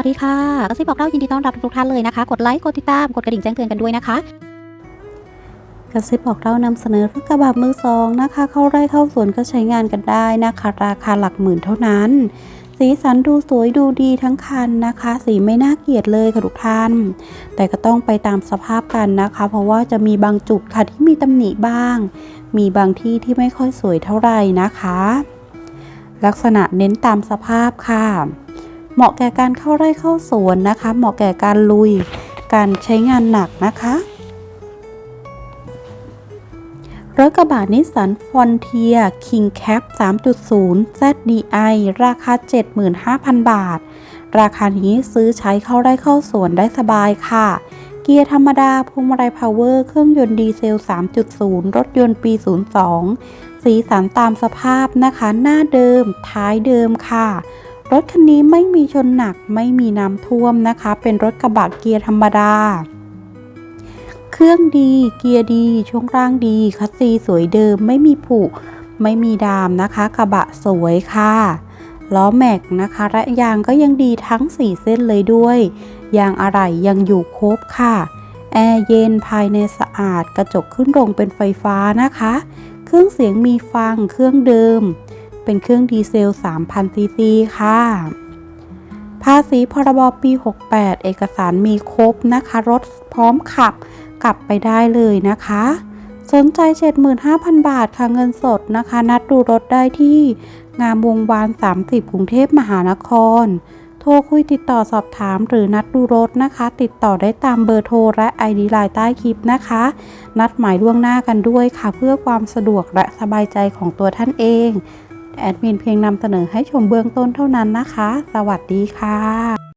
วัสดีค่ะกระซิบบอกเล่ายินดีต้อนรับทุกท่านเลยนะคะ กดไลค์ กดติดตาม กดกระดิ่งแจ้งเตือนกันด้วยนะคะกระซิบบอกเล่านำเสนอรถกระบะมือสองนะคะ เข้าไร่เข้าสวนก็ใช้งานกันได้นะคะ ราคาหลักหมื่นเท่านั้น สีสันดูสวยดูดีทั้งคันนะคะ สีไม่น่าเกลียดเลยค่ะทุกท่าน แต่ก็ต้องไปตามสภาพกันนะคะ เพราะว่าจะมีบางจุดค่ะที่มีตำหนิบ้าง มีบางที่ที่ไม่ค่อยสวยเท่าไหร่นะคะ ลักษณะเน้นตามสภาพค่ะ เหมาะแก่การเข้าไร่เข้าสวนนะคะ เหมาะแก่การลุย การใช้งานหนักนะคะรถกระบะนิสสันฟอนเทียคิงแคป3.0 ZDI ราคา 75,000 บาท ราคานี้ซื้อใช้เข้าไร่เข้าสวนได้สบายค่ะ เกียร์ธรรมดาพวงมาลัยพาวเวอร์เครื่องยนต์ดีเซล 3.0 รถยนต์ปี 02 สีสันตามสภาพนะคะ หน้าเดิม ท้ายเดิมค่ะ รถคันนี้ไม่มีชนหนักไม่มีน้ำท่วมนะคะ เป็นรถกระบะเกียร์ธรรมดา เครื่องดี เกียร์ดี ช่วงล่างดีคัสซีสวยเดิม ไม่มีผุ ไม่มีดามนะคะ กระบะสวยค่ะ ล้อแม็กนะคะและยางก็ยังดีทั้ง 4 เส้นเลยด้วย ยางอะไหล่ยังอยู่ครบค่ะ แอร์เย็นภายในสะอาด กระจกขึ้นลงเป็นไฟฟ้านะคะ เครื่องเสียงมีฟัง เครื่องเดิม เป็นเครื่องดีเซล 3,000 ซีซีค่ะ ภาษีพรบปี 68 เอกสารมีครบนะคะ รถพร้อมขับกลับไปได้เลยนะคะ สนใจ 75,000 บาทค่ะเงินสดนะคะ นัดดูรถได้ที่งามวงวาน 30 กรุงเทพมหานคร โทรคุยติดต่อสอบถามหรือนัดดูรถนะคะ ติดต่อได้ตามเบอร์โทรและ ID ไลน์ใต้คลิปนะคะ นัดหมายล่วงหน้ากันด้วยค่ะ เพื่อความสะดวกและสบายใจของตัวท่านเอง แอดมินเพียงนำเสนอให้ชมเบื้องต้นเท่านั้นนะคะ สวัสดีค่ะ